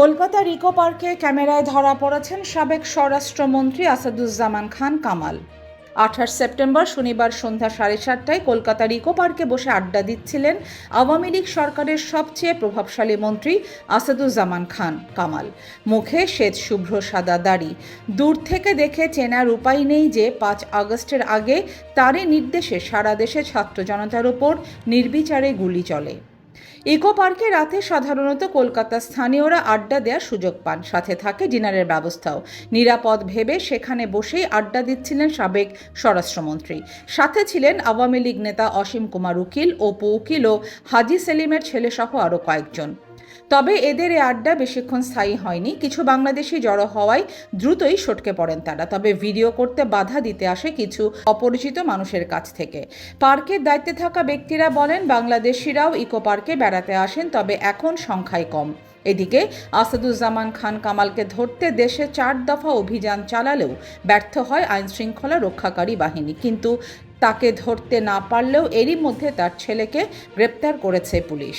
কলকাতার ইকো পার্কে ক্যামেরায় ধরা পড়েছেন সাবেক স্বরাষ্ট্রমন্ত্রী আসাদুজ্জামান খান কামাল। আঠাশ সেপ্টেম্বর শনিবার সন্ধ্যা সাড়ে সাতটায় কলকাতার ইকো পার্কে বসে আড্ডা দিচ্ছিলেন আওয়ামী লীগ সরকারের সবচেয়ে প্রভাবশালী মন্ত্রী আসাদুজ্জামান খান কামাল। মুখে শ্বেত শুভ্র সাদা দাড়ি। দূর থেকে দেখে চেনার উপায় নেই যে পাঁচ আগস্টের আগে তারই নির্দেশে সারা দেশে ছাত্র জনতার ওপর নির্বিচারে গুলি চলে। ইকো পার্কে রাতে সাধারণত কলকাতার স্থানীয়রা আড্ডা দেওয়ার সুযোগ পান। সাথে থাকে ডিনারের ব্যবস্থাও। নিরাপদ ভেবে সেখানে বসেই আড্ডা দিচ্ছিলেন সাবেক স্বরাষ্ট্রমন্ত্রী। সাথে ছিলেন আওয়ামী লীগ নেতা অসীম কুমার উকিল, অপু উকিল ও হাজি সেলিমের ছেলেসহ আরও কয়েকজন। তবে এদের এ আড্ডা বেশিক্ষণ স্থায়ী হয়নি। কিছু বাংলাদেশি জড়ো হওয়ায় দ্রুতই সটকে পড়েন তারা। তবে ভিডিও করতে বাধা দিতে আসে কিছু অপরিচিত মানুষের কাছ থেকে। পার্কের দায়িত্বে থাকা ব্যক্তিরা বলেন, বাংলাদেশিরাও ইকো পার্কে বেড়াতে আসেন, তবে এখন সংখ্যায় কম। এদিকে আসাদুজ্জামান খান কামালকে ধরতে দেশে চার দফা অভিযান চালালেও ব্যর্থ হয় আইনশৃঙ্খলা রক্ষাকারী বাহিনী। কিন্তু তাকে ধরতে না পারলেও এরই মধ্যে তার ছেলেকে গ্রেপ্তার করেছে পুলিশ।